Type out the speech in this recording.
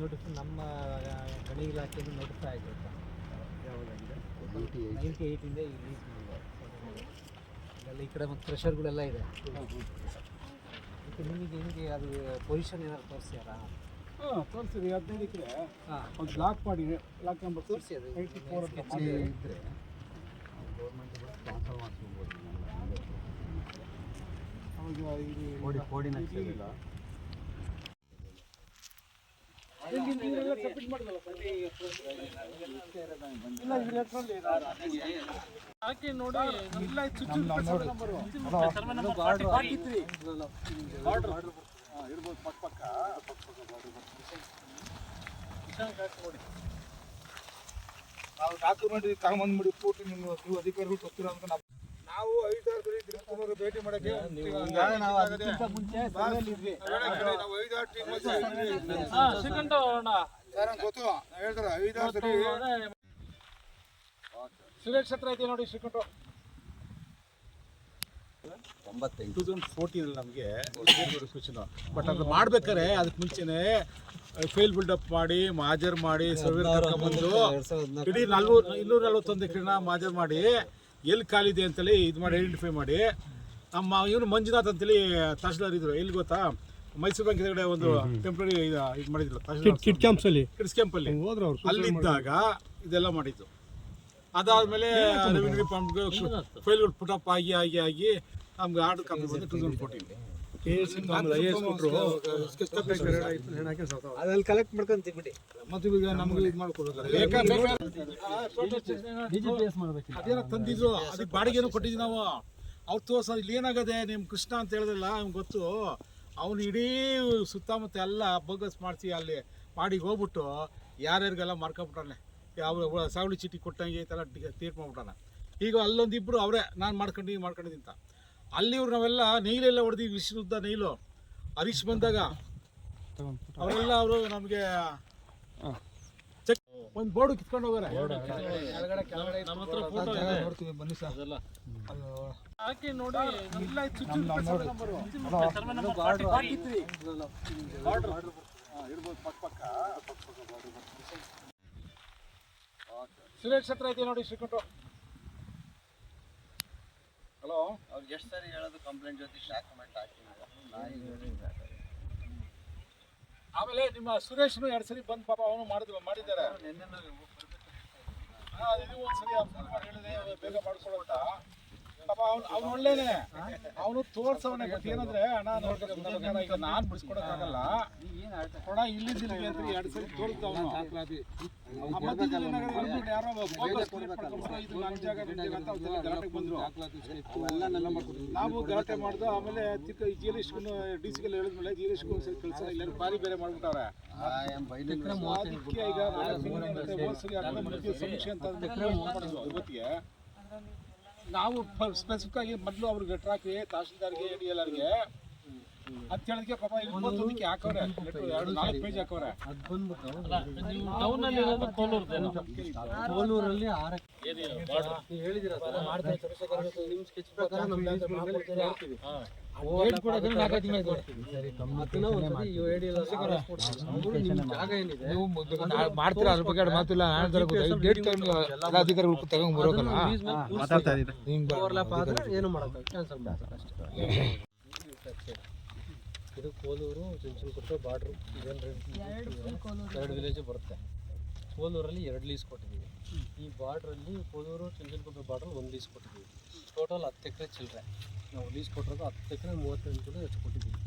Notify ನಮ್ಮ ಗಣಿ ಇಲಾಖೆಯಿಂದ ನೋಟಿಸ್ ಆಯಿತು ನೈಂಟಿ ಏಯ್ಟಿಂದ ಈ ಲೀಸ್ ಇದೆಲ್ಲ ಈ ಕಡೆ ಮತ್ತು ಪ್ರೆಷರ್ಗಳೆಲ್ಲ ಇದೆ. ನಿಮಗೆ ಹಿಂಗೆ ಅದು ಪೊಸಿಷನ್ ಏನಾದ್ರು ತೋರಿಸ್ಯಾರ ಹಾಂ ತೋರಿಸಿದ್ರಿ ಹದಿನೈದು ಎಕರೆ. ಹಾಂ. ಒಂದು ಬ್ಲಾಕ್ ಮಾಡಿ ಬ್ಲಾಕ್ ನಂಬರ್ ತೋರಿಸಿ ಅದು. ಏಯ್ಟಿ ಫೋರ್ ಅಂತ ಗೌರ್ಮೆಂಟ್ ಮಾಡಿ. ಮಾಡಿಸ್ಕೊಬೋದು. ಅವಾಗ ಇದು ಓಡಿ ಕೋಡಿನ ಇಲ್ಲಿ ನೀವೆಲ್ಲ submit ಮಾಡಿದ್ರಲ್ಲ ಸರ್? ಇಲ್ಲ, ಇದ್ರ ಹೆಸ್ರಲ್ಲಿ ಇದೆ. ಹಾಕಿ ನೋಡಿ ಇಲ್ಲ. ಇರ್ಬೋದು ಪಕ್ಕ ಪಕ್ಕ. ನೋಡಿ. ನಾವು ಡಾಕ್ಯುಮೆಂಟ್ ತಗೊಂಬಂದ್ಬಿಡಿ ಪೂರ್ತಿ ನಿಮ್ಮ ನೀವು ಅಧಿಕಾರಿಗಳು ಗೊತ್ತಿರೋ ಅಂತ ನಾವು ನಾವು ಭೇಟಿ ಮಾಡಕ್ಕೆ ನಾವು ಐದಾರು ಟೀಮ್ ಸೆಕೆಂಡ್ ಸರ್ ಗೊತ್ತು. ನಾವ್ ಹೇಳ್ತಾರೆ ಐದಾರು ಸರಿ. ಸುರೇಶ್ ಹತ್ರ ಐತೆ ನೋಡಿ ಶ್ರೀಕಂಠ ತೊಂಬತ್ತೈದು ಟೂ ತೌಸಂಡ್ ಫೋರ್ಟೀನಲ್ಲಿ ನಮಗೆ ಸೂಚನೆ. ಬಟ್ ಅದು ಮಾಡ್ಬೇಕಾರೆ ಅದಕ್ಕೆ ಮುಂಚೆನೆ ಫೇಲ್ ಬಿಲ್ಡಪ್ ಮಾಡಿ ಮಾಜರ್ ಮಾಡಿ ಸರ್ವೆ ಕರ್ಕೊಂಡ್ಬಂದು ಇಡೀ ನಲ್ವತ್ತು ಇನ್ನೂರ ನಲ್ವತ್ತೊಂದು ಎಕರೆನ ಮಾಜರ್ ಮಾಡಿ ಎಲ್ಲಿ ಕಾಲಿದೆ ಅಂತೇಳಿ ಇದು ಮಾಡಿ ಐಡೆಂಟಿಫೈ ಮಾಡಿ. ನಮ್ಮ ಇವನು ಮಂಜುನಾಥ್ ಅಂತೇಳಿ ತಹಶೀಲ್ದಾರ್ ಇದ್ರು. ಎಲ್ಲಿ ಗೊತ್ತಾ? ಮೈಸೂರು ಬ್ಯಾಂಕ್ ಎದುರುಗಡೆ ಒಂದು ಟೆಂಪ್ರರಿ ಇದು ಮಾಡಿದ್ರು ಅಲ್ಲಿ? ಕ್ಯಾಂಪ್ಸಲ್ಲಿ ಕಿಡ್ಸ್ ಕ್ಯಾಂಪಲ್ಲಿ ಅಲ್ಲಿದ್ದಾಗ ಇದೆಲ್ಲ ಮಾಡಿದ್ದು. ಅದಾದ್ಮೇಲೆ ರೆವಿನ್ಯೂ ಫೈಲ್ಗಳು ಪುಟಪ್ ಆಗಿ ಆಗಿ ಆಗಿ ನಮ್ಗೆ ಆರ್ಡರ್ ಕಾಪಿ ಬಂದು ಟೂ ತೌಸಂಡ್ ಫೋರ್ಟೀನ್ ಅದ್ರಲ್ಲಿ ಕಲೆಕ್ಟ್ ಮಾಡ್ಕೊಂತೀವಿ ಬಿಡಿ ಮತ್ತೆ ಈಗ ನಮ್ಗೆ ಇದು ಅದೇನೋ ತಂದಿದ್ರು ಅದಕ್ಕೆ ಬಾಡಿಗೆನೂ ಕೊಟ್ಟಿದ್ವಿ ನಾವು. ಅವ್ರು ತೋರ್ಸ ಇಲ್ಲಿ ಏನಾಗದೆ ನಿಮ್ ಕೃಷ್ಣ ಅಂತ ಹೇಳಿದ್ರಲ್ಲ ಅವ್ನಿಗೆ ಗೊತ್ತು. ಅವ್ನು ಇಡೀ ಸುತ್ತಮುತ್ತ ಎಲ್ಲ ಬಗ್ಗಸ್ ಮಾಡಿಸಿ ಅಲ್ಲಿ ಬಾಡಿಗೆ ಹೋಗ್ಬಿಟ್ಟು ಯಾರ್ಯಾರಿಗೆಲ್ಲ ಮಾರ್ಕೊಂಬಿಟ್ಟಾನೆ ಯಾವ ಸಾವಳಿ ಚೀಟಿ ಕೊಟ್ಟಂಗೆ ಈ ಥರ ಮಾಡ್ಬಿಟ್ಟಾನೆ ಈಗ ಅಲ್ಲೊಂದಿಬ್ರು ಅವರೇ ನಾನು ಮಾಡ್ಕೊಂಡು ಮಾಡ್ಕೊಂಡಿದ್ದೀನಿ ಅಂತ. ಅಲ್ಲಿ ಇವ್ರು ನಾವೆಲ್ಲ ನೈಲೆಲ್ಲ ಹೊಡೆದಿವಿ ವಿಶ್ವದ ನೈಲು. ಹರೀಶ್ ಬಂದಾಗ ಅವರೆಲ್ಲ ಅವರು ನಮಗೆ ಚೆಕ್ ಒಂದು ಬೋರ್ಡ್ ಕಿತ್ಕೊಂಡು ಹೋಗಾರೆ. ನಮ್ಮ ಹತ್ರ ಫೋಟೋ ಇದೆ. ನೋಡ್ತೀವಿ ಬನ್ನಿ ಸರ್. ಅದೆಲ್ಲ. ಹಾಕಿ ನೋಡಿ ಇಲ್ಲ. ಸುರೇಶ್ ಹತ್ರ ಐತೆ ನೋಡಿ ಶ್ರೀಕಂಠ ಅವ್ರಿಗೆ ಎಷ್ಟು ಸರಿ ಹೇಳೋದು ಕಂಪ್ಲೇಂಟ್ ಜೊತೆ ಡಾಕ್ಯುಮೆಂಟ್ ಹಾಕಿ ಆಮೇಲೆ ನಿಮ್ಮ ಸುರೇಶ್ನು ಎರಡು ಸರಿ ಬಂದು ಪಾಪ ಅವನು ಮಾಡಿದ್ರು ಮಾಡಿದ್ದಾರೆ. ಅದು ಇದು ಒಂದ್ಸರಿ ಮಾಡಿ ಬೇಗ ಮಾಡ್ಕೊಡು ಅಂತ ಪಾಪ ಅವ್ನು ಅವ್ನು ಒಳ್ಳೇನೆ ಅವನು ತೋರ್ಸವನೆ ಬಟ್ ಏನಂದ್ರೆ ಅಣ್ಣ ನೋಡ್ಕೊಂಡು ಈಗ ನಾನು ಬಿಡಿಸ್ಕೊಡಕ್ಕಾಗಲ್ಲ. ಕೊಡ ಇಲ್ಲಿದ್ದಿಲ್ಲ ಅಂದ್ರೆ ಎರಡು ಸರಿ ತೋರಿಸ್ದ ಅವನು. ಯಾರೋ ಇದು ನನ್ನ ಜಾಗ ಅಂತ ಅವ್ರೆಲ್ಲ ಗಲಾಟೆಗೆ ಬಂದ್ರು. ನಾವು ಗಲಾಟೆ ಮಾಡ್ದು ಆಮೇಲೆ ಚಿಕ್ಕ ಜಿಯಲಿಸ್ಟ್ಗೂ ಡಿ ಸಿಗೆಲ್ಲ ಹೇಳಿದ್ಮೇಲೆ ಒಂದ್ಸರಿ ಕೆಲಸ ಇಲ್ಲ ಬಾರಿ ಬೇರೆ ಮಾಡ್ಬಿಟ್ಟವ್ರೆ. ಅದಕ್ಕೆ ಈಗ ಸಮೀಕ್ಷೆ ಅಂತ ಇವತ್ತಿಗೆ ನಾವು ಸ್ಪೆಸಿಫಿಕ್ ಆಗಿ ಮೊದಲು ಅವ್ರಿಗೆ ಲೆಟ್ರ್ ಹಾಕಿ ತಹಶೀಲ್ದಾರ್ಗೆ ಡಿ ಎಲ್ ಆರ್ಗೆ ಅಂತ ಹೇಳಿದ್ಕೆ ಪಾಪ ಇಪ್ಪತ್ತೊಂದಕ್ಕೆ ಹಾಕವ್ರೆ. ಎರಡು ನಾಲ್ಕು ಪೇಜ್ ಹಾಕವ್ರೆ. ಅದು ಬಂದ್ಬಿಟ್ಟು ಕೋಲೂರಲ್ಲಿ ಆರಕ್ಕೆ ಹೇಳಿದಿರ ಸರ್? ಮಾಡ್ತಾ ಚಂದ್ರಶೇಖರ್ ಅವ್ರು ನಿಮ್ಮ ಸ್ಕೆಚ್ ಪ್ರಕಾರ ನಮ್ಮ ಲ್ಯಾಂಡ್ ಮಾಡ್ಕೊಡ್ತೀವಿ ಹೇಳ್ತೀವಿ. ಎಲ್ಲ ಮಾಡ್ತೀರಾ? ಅದ್ರ ಬಗ್ಗೆ ಮಾತಿಲ್ಲ. ಡೇಟ್ ಅಧಿಕಾರಿಗಳು ತಗೊಂಡ್ ಬರೋಕಲ್ಲ? ಮಾತಾಡ್ತಾ ಓವರ್ಲ್ಯಾಪ್ ಆದ್ರೆ ಏನು ಮಾಡೋದು ಕ್ಯಾನ್ಸಲ್ ಮಾಡ್ತಾರೆ ಅಷ್ಟೇ. ಇದು ಕೋಲೂರು ಚುಂಚನಕುಟ್ಟೆ ಬಾರ್ಡ್ರು. ಎರಡು ವಿಲೇಜ್ ಬರುತ್ತೆ. ಕೋಲೂರಲ್ಲಿ ಎರಡು ಲೀಸ್ ಕೊಟ್ಟಿದ್ದೀವಿ. ಈ ಬಾರ್ಡ್ರಲ್ಲಿ ಕೋಲೂರು ಚುಂಚನಕುಟ್ಟೆ ಬಾರ್ಡ್ರಲ್ಲಿ ಒಂದು ಲೀಸ್ ಕೊಟ್ಟಿದ್ದೀವಿ. ಟೋಟಲ್ ಹತ್ತು ಎಕರೆ ಚಿಲ್ಲರೆ ನಾವು ಲೀಸ್ ಕೊಟ್ಟಿರೋದು ಹತ್ತು ಎಕರೆ ಮೂವತ್ತೆಂಟು ಹೆಚ್ಚು ಕೊಟ್ಟಿದ್ದೀವಿ.